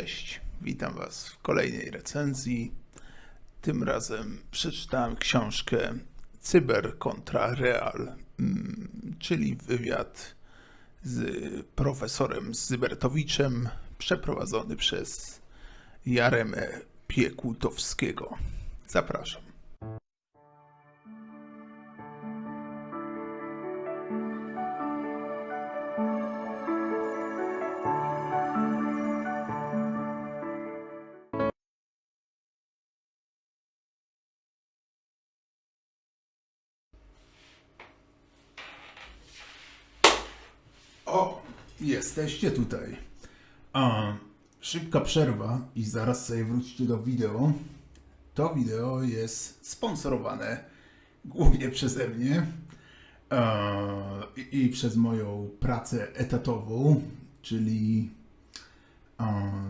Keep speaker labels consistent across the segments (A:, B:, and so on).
A: Cześć, witam Was w kolejnej recenzji. Tym razem przeczytałem książkę Cyber kontra Real, mm, czyli wywiad z profesorem Zybertowiczem przeprowadzony przez Jaremę Piekutowskiego. Zapraszam. O, jesteście tutaj. A, szybka przerwa i zaraz sobie wróćcie do wideo. To wideo jest sponsorowane głównie przeze mnie i, i przez moją pracę etatową, czyli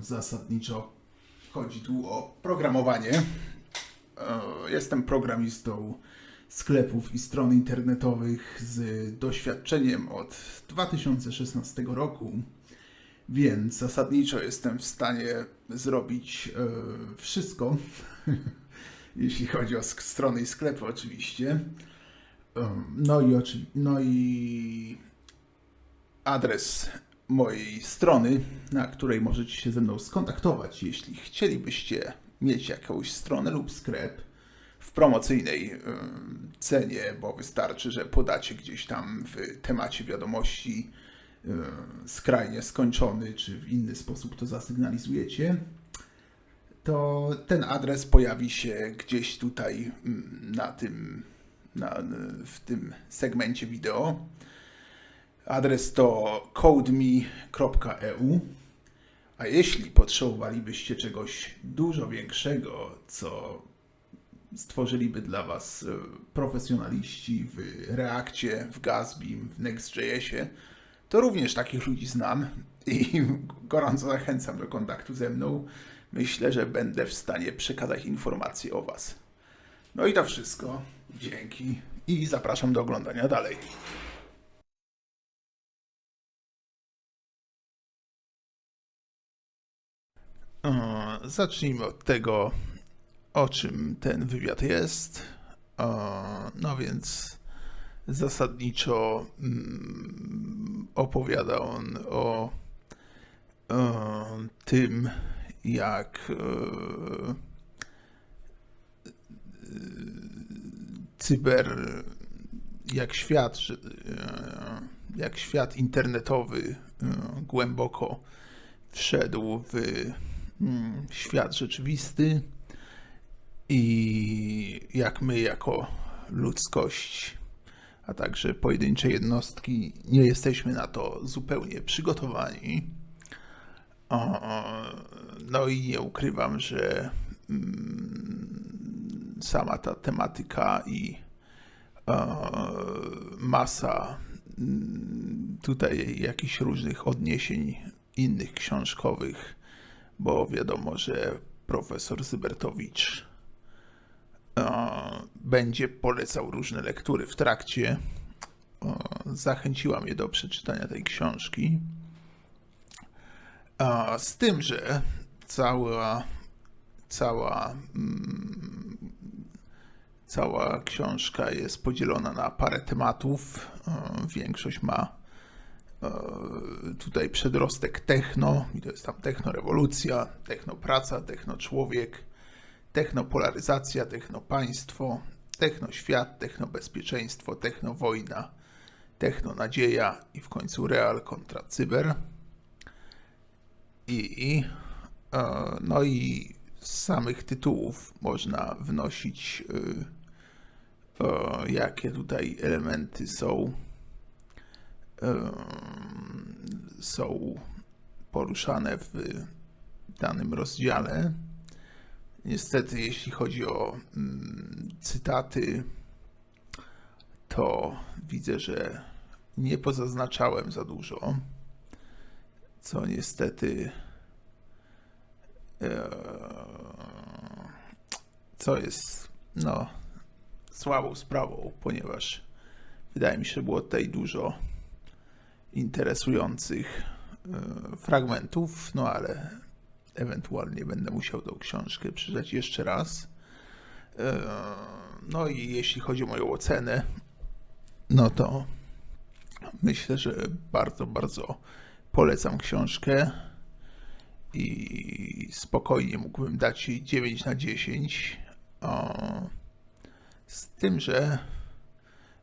A: zasadniczo chodzi tu o programowanie. E, Jestem programistą sklepów i stron internetowych z doświadczeniem od 2016 roku, więc zasadniczo jestem w stanie zrobić e, wszystko, jeśli chodzi o strony i sklepy oczywiście. No i, oczy- no i adres mojej strony, na której możecie się ze mną skontaktować, jeśli chcielibyście mieć jakąś stronę lub sklep w promocyjnej cenie, bo wystarczy, że podacie gdzieś tam w temacie wiadomości skrajnie skończony, czy w inny sposób to zasygnalizujecie, to ten adres pojawi się gdzieś tutaj mm, na tym, na, w tym segmencie wideo. Adres to codeme.eu. A jeśli potrzebowalibyście czegoś dużo większego, co stworzyliby dla Was e, profesjonaliści w Reakcie, w Gatsbym, w Next.jsie, to również takich ludzi znam i gorąco zachęcam do kontaktu ze mną. Myślę, że będę w stanie przekazać informacje o Was. No i to wszystko. Dzięki i zapraszam do oglądania dalej. Zacznijmy od tego, o czym ten wywiad jest. No więc zasadniczo mm, opowiada on o tym, jak e, cyber, jak świat, e, jak świat internetowy e, głęboko wszedł w mm, świat rzeczywisty i jak my jako ludzkość, a także pojedyncze jednostki nie jesteśmy na to zupełnie przygotowani. No i nie ukrywam, że mm, sama ta tematyka i masa mm, tutaj jakichś różnych odniesień innych książkowych, bo wiadomo, że profesor Zybertowicz będzie polecał różne lektury w trakcie. E, Zachęciła mnie do przeczytania tej książki. A z tym, że cała, cała, mm, cała książka jest podzielona na parę tematów. E, Większość ma e, tutaj przedrostek techno, i to jest tam technorewolucja, technopraca, technoczłowiek, technopolaryzacja, technopaństwo, technoświat, technobezpieczeństwo, technowojna, technonadzieja i w końcu real kontra cyber. I e, no i z samych tytułów można wnosić, y, e, jakie tutaj elementy są em, są poruszane w danym rozdziale. Niestety, jeśli chodzi o mm, cytaty, to widzę, że nie pozaznaczałem za dużo, co niestety e, co jest no słabą sprawą, ponieważ wydaje mi się, że było tutaj dużo interesujących e, fragmentów, no ale ewentualnie będę musiał tą książkę przeczytać jeszcze raz. E, No i jeśli chodzi o moją ocenę, no to myślę, że bardzo, bardzo polecam książkę i spokojnie mógłbym dać jej 9 na 10. O, z tym, że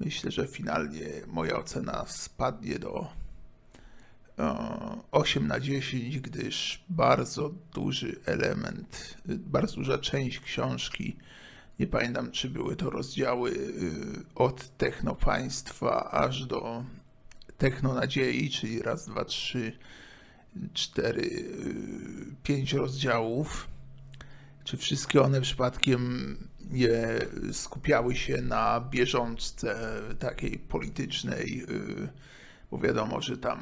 A: myślę, że finalnie moja ocena spadnie do 8 na 10, gdyż bardzo duży element, y, bardzo duża część książki, nie pamiętam czy były to rozdziały y, od Technopaństwa aż do Technonadziei, czyli raz, dwa, trzy, cztery, y, pięć rozdziałów. Czy wszystkie one przypadkiem nie skupiały się na bieżączce takiej politycznej? y, Bo wiadomo, że tam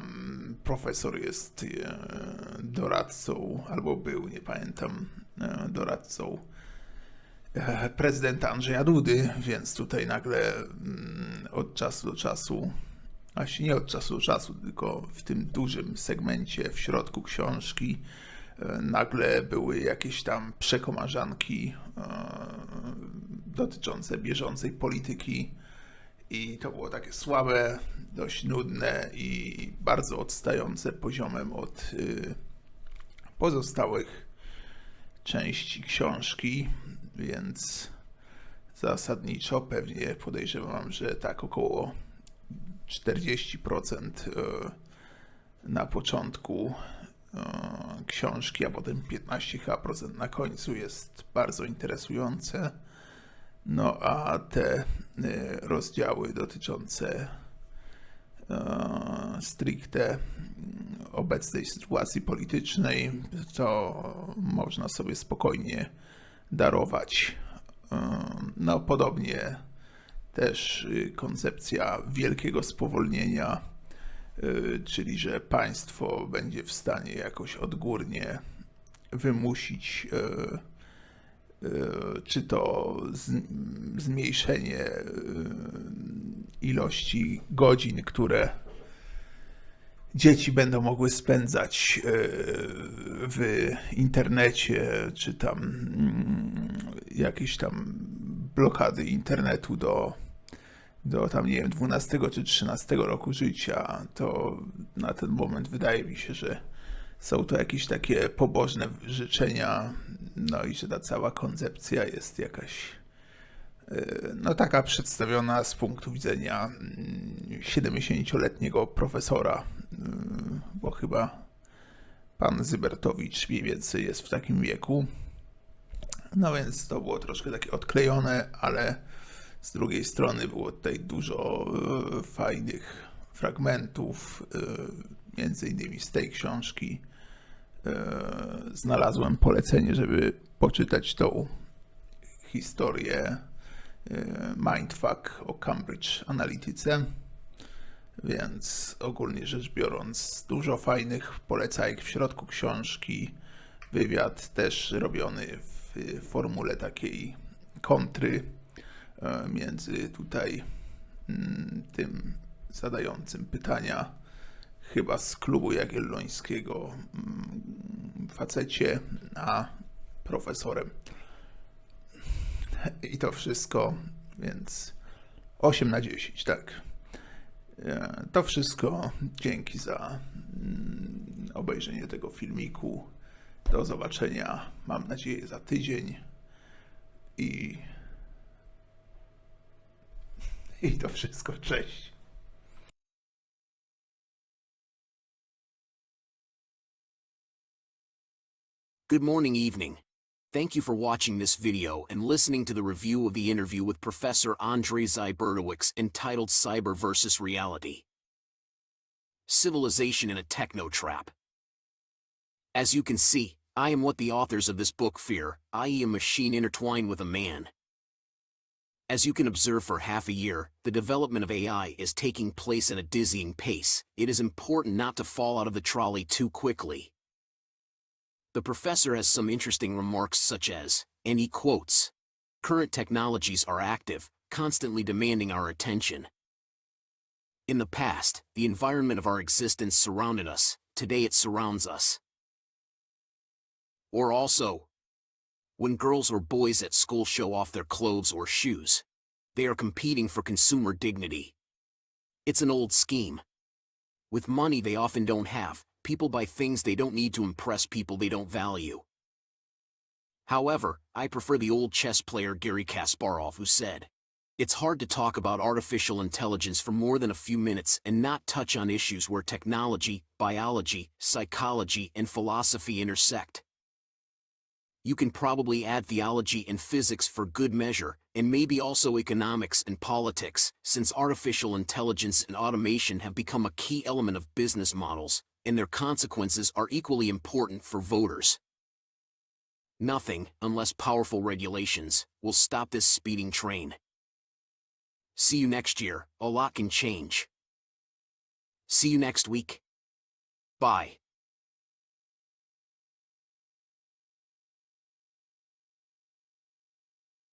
A: profesor jest y, doradcą, albo był, nie pamiętam, y, doradcą e, prezydenta Andrzeja Dudy, więc tutaj nagle mm, od czasu do czasu, właśnie nie od czasu do czasu, tylko w tym dużym segmencie w środku książki e, nagle były jakieś tam przekomarzanki e, dotyczące bieżącej polityki i to było takie słabe, dość nudne i bardzo odstające poziomem od y, pozostałych części książki, więc zasadniczo pewnie podejrzewam, że tak około 40% e, na początku e, książki, a potem 15% na końcu jest bardzo interesujące. No a te e, rozdziały dotyczące e, stricte mm, obecnej sytuacji politycznej, to można sobie spokojnie darować. E, No, podobnie też y, koncepcja wielkiego spowolnienia, y, czyli że państwo będzie w stanie jakoś odgórnie wymusić y, y, czy to zmniejszenie y, ilości godzin, które dzieci będą mogły spędzać e, w internecie, czy tam mm, jakieś tam blokady internetu do, do tam, nie wiem, 12 czy 13 roku życia, to na ten moment wydaje mi się, że są to jakieś takie pobożne życzenia, no i że ta cała koncepcja jest jakaś no taka przedstawiona z punktu widzenia mm, 70-letniego profesora, mm, bo chyba pan Zybertowicz mniej więcej jest w takim wieku. No więc to było troszkę takie odklejone, ale z drugiej strony było tutaj dużo e, fajnych fragmentów, e, między innymi z tej książki. E, Znalazłem polecenie, żeby poczytać tą historię e, Mindfuck o Cambridge Analytice. Więc ogólnie rzecz biorąc, dużo fajnych polecajek w środku książki. Wywiad też robiony w formule takiej kontry e, między tutaj mm, tym zadającym pytania, chyba z klubu jagiellońskiego mm, facecie, a profesorem. I to wszystko, więc 8 na 10, tak. E, To wszystko. Dzięki za mm, obejrzenie tego filmiku. Do zobaczenia, mam nadzieję, za tydzień. I. I to wszystko. Cześć.
B: Good morning, evening. Thank you for watching this video and listening to the review of the interview with Professor Andrei Zybertowicz entitled Cyber versus Reality Civilization in a Techno Trap. As you can see, I am what the authors of this book fear, i.e., a machine intertwined with a man. As you can observe for half a year, the development of AI is taking place at a dizzying pace. It is important not to fall out of the trolley too quickly. The professor has some interesting remarks such as, and he quotes, Current technologies are active, constantly demanding our attention. In the past, the environment of our existence surrounded us, today it surrounds us. Or also, when girls or boys at school show off their clothes or shoes, they are competing for consumer dignity. It's an old scheme. With money they often don't have, people buy things they don't need to impress people they don't value. However, I prefer the old chess player Gary Kasparov who said, It's hard to talk about artificial intelligence for more than a few minutes and not touch on issues where technology, biology, psychology, and philosophy intersect. You can probably add theology and physics for good measure, and maybe also economics and politics, since artificial intelligence and automation have become a key element of business models, and their consequences are equally important for voters. Nothing, unless powerful regulations, will stop this speeding train. See you next year, a lot can change. See you next week. Bye.